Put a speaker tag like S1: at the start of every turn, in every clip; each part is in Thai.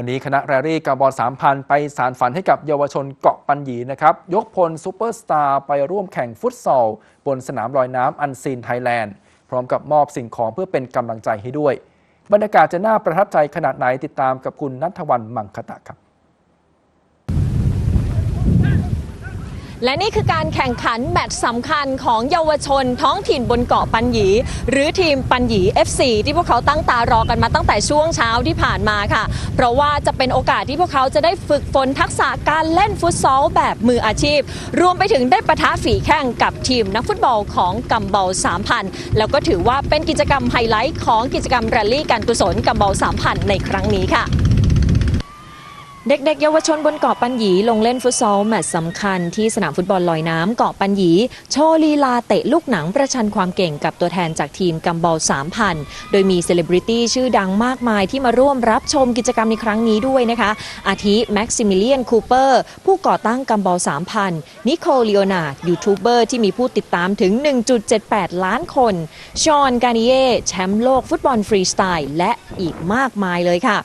S1: วันนี้คณะแรลี่กาบอล3,000 ไปสารฝันให้กับเยาวชนเกาะปัญญีนะครับ ยกพลซูเปอร์สตาร์ไปร่วมแข่งฟุตซอล บนสนามลอยน้ำอันซีนไทยแลนด์ พร้อมกับมอบสิ่งของเพื่อเป็นกำลังใจให้ด้วย บรรยากาศจะน่าประทับใจขนาดไหนติดตามกับคุณนัทวันมังคตะครับ
S2: และนี่คือการแข่งขันแมตช์สำคัญของเยาวชนท้องถิ่นบนเกาะปัญญีหรือทีมปัญญี FC ที่พวกเขาตั้งตารอกันมาตั้งแต่ช่วงเช้าที่ผ่านมาค่ะ เพราะว่าจะเป็นโอกาสที่พวกเขาจะได้ฝึกฝนทักษะการเล่นฟุตซอลแบบมืออาชีพ รวมไปถึงได้ประทะฝีแข่งกับทีมนักฟุตบอลของกัมเบล3,000 แล้วก็ถือว่าเป็นกิจกรรมไฮไลท์ของกิจกรรมแรลลี่การกุศลกัมเบล3,000 ในครั้งนี้ค่ะ เด็กๆ เยาวชนบนเกาะปัญญีลงเล่นฟุตซอลแมตช์สำคัญที่สนามฟุตบอลลอยน้ำเกาะปัญญีโชว์ลีลาเตะลูกหนังประชันความเก่งกับตัวแทนจากทีมกัมบอล3,000 โดยมีเซเลบริตี้ชื่อดังมากมายที่มาร่วมรับชมกิจกรรมในครั้งนี้ด้วยนะคะ อาทิแม็กซิมิเลียนคูเปอร์ผู้ก่อตั้งกัมบอล3,000 นิโคลเลโอนาร์ดยูทูบเบอร์ที่มีผู้ติดตามถึง 1.78 ล้านคนชอนกานิเย่แชมป์โลกฟุตบอลฟรีสไตล์และอีกมากมายเลยค่ะ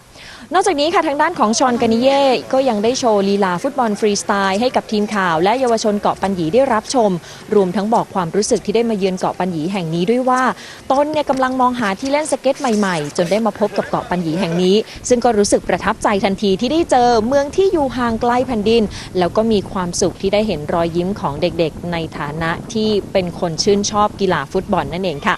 S2: นอกจากนี้ค่ะทางด้านของชอนกานิเย่ก็ยังได้โชว์ลีลาฟุตบอลฟรีสไตล์ให้กับทีมข่าวและเยาวชนเกาะปัญญีได้รับชม รวมทั้งบอกความรู้สึกที่ได้มาเยือนเกาะปัญญีแห่งนี้ด้วยว่าตนเนี่ยกำลังมองหาที่เล่นสเก็ตใหม่ๆ จนได้มาพบกับเกาะปัญญีแห่งนี้ ซึ่งก็รู้สึกประทับใจทันทีที่ได้เจอเมืองที่อยู่ห่างไกลแผ่นดิน แล้วก็มีความสุขที่ได้เห็นรอยยิ้มของเด็กๆ ในฐานะที่เป็นคนชื่นชอบกีฬาฟุตบอลนั่นเองค่ะ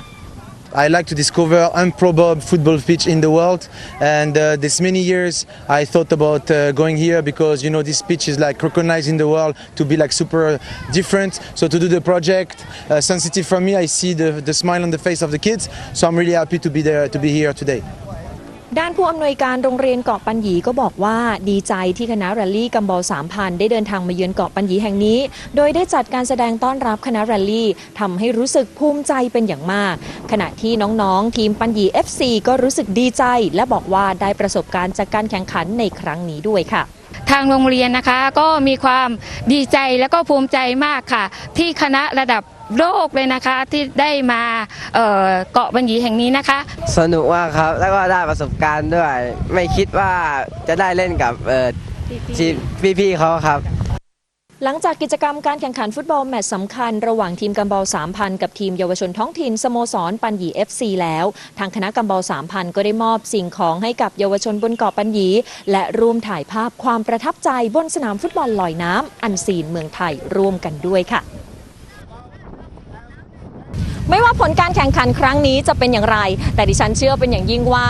S3: I like to discover improbable football pitch in the world, and uh, this many years I thought about uh, going here because you know this pitch is like recognized in the world to be like super different. So to do the project, uh, sensitive for me, I see the, the smile on the face of the kids. So I'm really happy to be there to be here today.
S2: ด้านผู้อำนวยการโรงเรียนเกาะปัญญีก็บอกว่าดีใจที่คณะแรลลี่กัมบอล3,000 ได้เดินทางมาเยือนเกาะปัญญีแห่งนี้ โดยได้จัดการแสดงต้อนรับคณะแรลลี่ทำให้รู้สึกภูมิใจเป็นอย่างมาก ขณะที่น้องๆ ทีมปัญญี FC ก็รู้สึกดีใจ และบอกว่าได้ประสบการณ์จากการแข่งขันในครั้งนี้ด้วยค่ะ
S4: ทางโรงเรียนนะคะก็มีความดีใจและก็ภูมิใจมากค่ะ ที่คณะระดับ โลกเลยนะคะที่ได้มาเอ่อเกาะบัญญีแห่งนี้นะคะ
S5: สนุกมากครับ แล้วก็ได้ประสบการณ์ด้วย ไม่คิดว่าจะได้เล่นกับเอ่อทีมพี่ๆเขาครับ
S2: หลังจากกิจกรรมการแข่งขันฟุตบอลแมตช์สำคัญ ระหว่างทีมกัมบอล3,000 กับทีมเยาวชนท้องถิ่นสโมสรปัญญี FC แล้ว ทางคณะกัมบอล3,000 ก็ได้มอบสิ่งของให้กับเยาวชนบนเกาะปัญญี และร่วมถ่ายภาพความประทับใจบนสนามฟุตบอลลอยน้ำอันซีนเมืองไทยร่วมกันด้วยค่ะ ไม่ว่าผลการแข่งขันครั้งนี้จะเป็นอย่างไร แต่ดิฉันเชื่อเป็นอย่างยิ่งว่า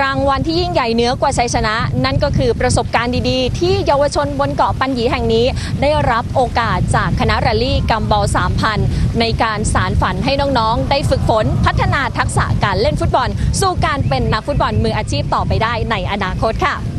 S2: รางวัลที่ยิ่งใหญ่เหนือกว่าชัยชนะ นั่นก็คือประสบการณ์ดีๆ ที่เยาวชนบนเกาะปัญญีแห่งนี้ ได้รับโอกาสจากคณะแรลลี่กัมบอล3,000 ในการสารฝันให้น้องๆ ได้ฝึกฝนพัฒนาทักษะการเล่นฟุตบอล สู่การเป็นนักฟุตบอลมืออาชีพต่อไปได้ในอนาคตค่ะ